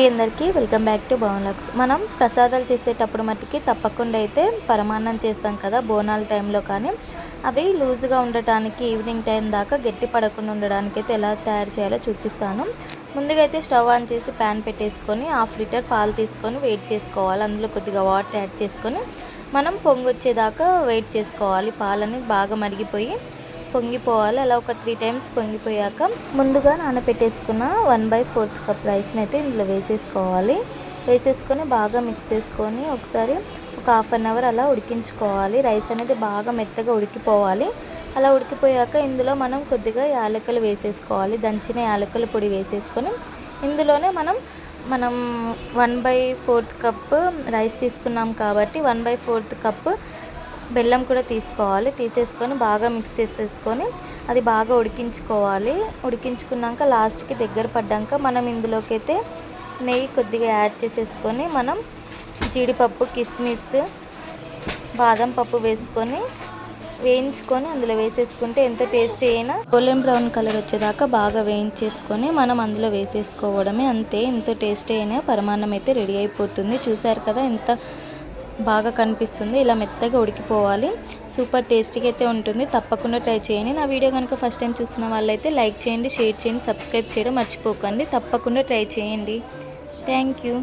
అందరికీ welcome back to భవన్లక్స్ మనం ప్రసాదాలు చేసేటప్పుడు మట్టుకి తప్పకుండా అయితే పరమాన్నం చేస్తాం కదా బోనాల టైంలో కానీ. అవి లూజ్గా ఉండటానికి ఈవినింగ్ టైం దాకా గట్టి పడకుండా ఉండడానికి అయితే ఎలా తయారు చేయాలో చూపిస్తాను. ముందుగా అయితే స్టవ్ ఆన్ చేసి ప్యాన్ పెట్టేసుకొని హాఫ్ లీటర్ పాలు తీసుకొని వెయిట్ చేసుకోవాలి. అందులో కొద్దిగా వాటర్ యాడ్ చేసుకొని మనం పొంగొచ్చేదాకా వెయిట్ చేసుకోవాలి. పాలని బాగా మరిగిపోయి పొంగిపోవాలి. అలా ఒక త్రీ టైమ్స్ పొంగిపోయాక ముందుగా నానబెట్టేసుకున్న వన్ బై ఫోర్త్ కప్ రైస్ని అయితే ఇందులో వేసేసుకోవాలి. వేసేసుకొని బాగా మిక్స్ చేసుకొని ఒకసారి ఒక హాఫ్ అన్ అవర్ అలా ఉడికించుకోవాలి. రైస్ అనేది బాగా మెత్తగా ఉడికిపోవాలి. అలా ఉడికిపోయాక ఇందులో మనం కొద్దిగా యాలకులు వేసేసుకోవాలి. దంచిన యాలకుల పొడి వేసేసుకొని ఇందులోనే మనం మనం one by fourth cup rice తీసుకున్నాం కాబట్టి వన్ బై ఫోర్త్ కప్ బెల్లం కూడా తీసుకోవాలి. తీసేసుకొని బాగా మిక్స్ చేసేసుకొని అది బాగా ఉడికించుకోవాలి. ఉడికించుకున్నాక లాస్ట్కి దగ్గర పడ్డాక మనం ఇందులోకి అయితే నెయ్యి కొద్దిగా యాడ్ చేసేసుకొని మనం జీడిపప్పు కిస్మిస్ బాదం పప్పు వేసుకొని వేయించుకొని అందులో వేసేసుకుంటే ఎంత టేస్టీ అయినా గోల్డెన్ బ్రౌన్ కలర్ వచ్చేదాకా బాగా వేయించేసుకొని మనం అందులో వేసేసుకోవడమే అంతే. ఎంతో టేస్టీ అయినా పరమాన్నం అయితే రెడీ అయిపోతుంది. చూసారు కదా ఎంత బాగా కనిపిస్తుంది. ఇలా మెత్తగా ఉడికిపోవాలి. సూపర్ టేస్టీగా అయితే ఉంటుంది. తప్పకుండా ట్రై చేయండి. నా వీడియో కనుక ఫస్ట్ టైం చూసిన వాళ్ళైతే లైక్ చేయండి షేర్ చేయండి సబ్స్క్రైబ్ చేయడం మర్చిపోకండి. తప్పకుండా ట్రై చేయండి. Thank you.